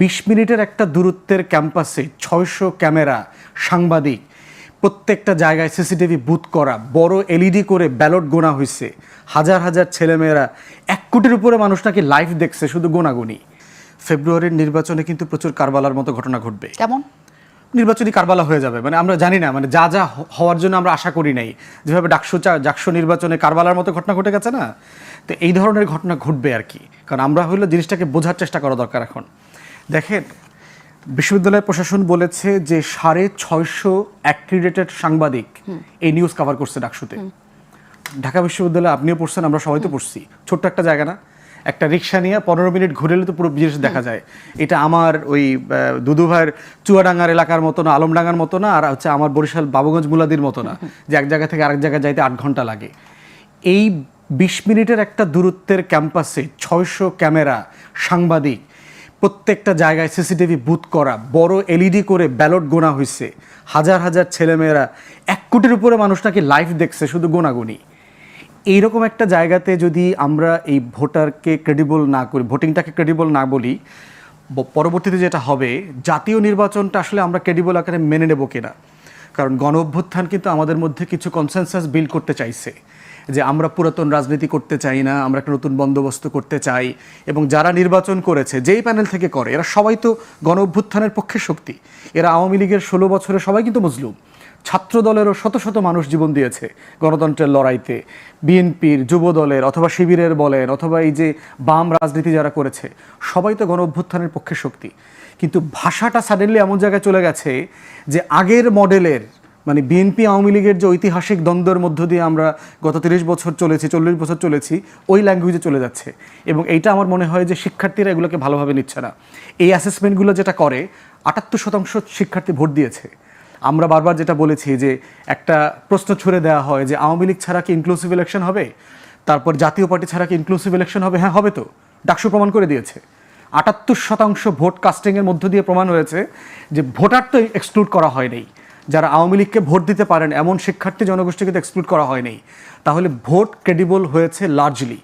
বিশ মিনিটের একটা দূরত্বের ক্যাম্পাসে ছয়শো ক্যামেরা সাংবাদিক প্রত্যেকটা জায়গায় সিসিটিভি বুথ করা বড় এলইডি করে ব্যালট গোনা হয়েছে হাজার হাজার ছেলেমেয়েরা এক কোটির উপরে মানুষ নাকি লাইভ দেখছে শুধু গোনাগুনি। ফেব্রুয়ারির নির্বাচনে কিন্তু প্রচুর কারবালার মতো ঘটনা ঘটবে। কেমন? নির্বাচনী কারবালা হয়ে যাবে। মানে আমরা জানি না মানে যা যা হওয়ার জন্য আমরা আশা করি নাই। যেভাবে ডাকসু চা- ডাকসু নির্বাচনে কারবালার মতো ঘটনা ঘটে গেছে না? তো এই ধরনের ঘটনা ঘটবে আর কি। কারণ আমরা হইল জিনিসটাকে বোঝার চেষ্টা করা দরকার এখন। দেখেন বিশ্ববিদ্যালয় প্রশাসন বলেছে যে সাড়ে ছয়শো অ্যাক্রিডেটেড সাংবাদিক এই নিউজ কভার করছে ডাকসুতে। ঢাকা বিশ্ববিদ্যালয়ে আপনিও পড়ছেন আমরা সবাই তো পড়ছি। ছোট্ট একটা জায়গা না। একটা রিক্সা নিয়ে পনেরো মিনিট ঘুরেলে তো পুরো জিনিস দেখা যায়। এটা আমার ওই আহ, দুদু ভাইয়ের চুয়াডাঙ্গার এলাকার মতো না আলমডাঙ্গার মতো না আর হচ্ছে আমার বরিশাল বাবুগঞ্জ মুলাদির মতো না যে এক জায়গা থেকে আরেক জায়গায় যাইতে আট ঘণ্টা লাগে। এই বিশ মিনিটের একটা দূরত্বের ক্যাম্পাসে ছয়শো ক্যামেরা সাংবাদিক প্রত্যেকটা জায়গায় সিসিটিভি বুথ করা, বড় এলইডি করে ব্যালট গোনা হয়েছে হাজার হাজার ছেলেমেয়েরা, এক কোটির উপরে মানুষ নাকি লাইভ দেখছে, শুধু গোনাগুনি। এইরকম একটা জায়গাতে যদি আমরা এই ভোটারকে ক্রেডিবল না করি, ভোটিংটাকে ক্রেডিবল না বলি পরবর্তীতে যেটা হবে, জাতীয় নির্বাচনটা আসলে আমরা ক্রেডিবল আকারে মেনে নেব কিনা? কারণ গণ অভ্যুত্থান কিন্তু আমাদের মধ্যে কিছু কনসেনসাস বিল করতে চাইছে। যে আমরা পুরাতন রাজনীতি করতে চাই না, আমরা একটা নতুন বন্দোবস্ত করতে চাই এবং যারা নির্বাচন করেছে, যেই প্যানেল থেকে করে, এরা সবাই তো গণ অভ্যুত্থানের পক্ষে শক্তি। এরা আওয়ামী লীগের ষোলো বছরে সবাই কিন্তু মজলুম। ছাত্র দলেরও শত শত মানুষ জীবন দিয়েছে গণতন্ত্রের লড়াইতে। বিএনপির যুব দলের অথবা শিবিরের বলেন অথবা এই যে বাম রাজনীতি যারা করেছে, সবাই তো গণ অভ্যুত্থানের পক্ষে শক্তি। কিন্তু ভাষাটা সাডেনলি এমন জায়গায় চলে গেছে যে আগের মডেলের মানে বিএনপি আওয়ামী লীগের যে ঐতিহাসিক দ্বন্দ্বের মধ্য দিয়ে আমরা গত তিরিশ বছর চলেছি, চল্লিশ বছর চলেছি, ওই ল্যাঙ্গুয়েজে চলে যাচ্ছে। এবং এইটা আমার মনে হয় যে শিক্ষার্থীরা এগুলোকে ভালোভাবে নিচ্ছে না। এই অ্যাসেসমেন্টগুলো যেটা করে, আটাত্তর শতাংশ শিক্ষার্থী ভোট দিয়েছে। আমরা বারবার যেটা বলেছি যে একটা প্রশ্ন ছুড়ে দেওয়া হয় যে আওয়ামী লীগ ছাড়া কি ইনক্লুসিভ ইলেকশন হবে? তারপর জাতীয় পার্টি ছাড়া কি ইনক্লুসিভ ইলেকশন হবে? হ্যাঁ হবে তো। ডাকসু প্রমাণ করে দিয়েছে। আটাত্তর শতাংশ ভোট কাস্টিংয়ের মধ্য দিয়ে প্রমাণ হয়েছে যে ভোটার তো এক্সক্লুড করা হয়নি যারা আওয়ামী লীগকে ভোট দিতে পারেন, এমন শিক্ষার্থী জনগোষ্ঠীকে তো এক্সক্লুড করা হয়নি তাহলে ভোট ক্রেডিবল হয়েছে লার্জলি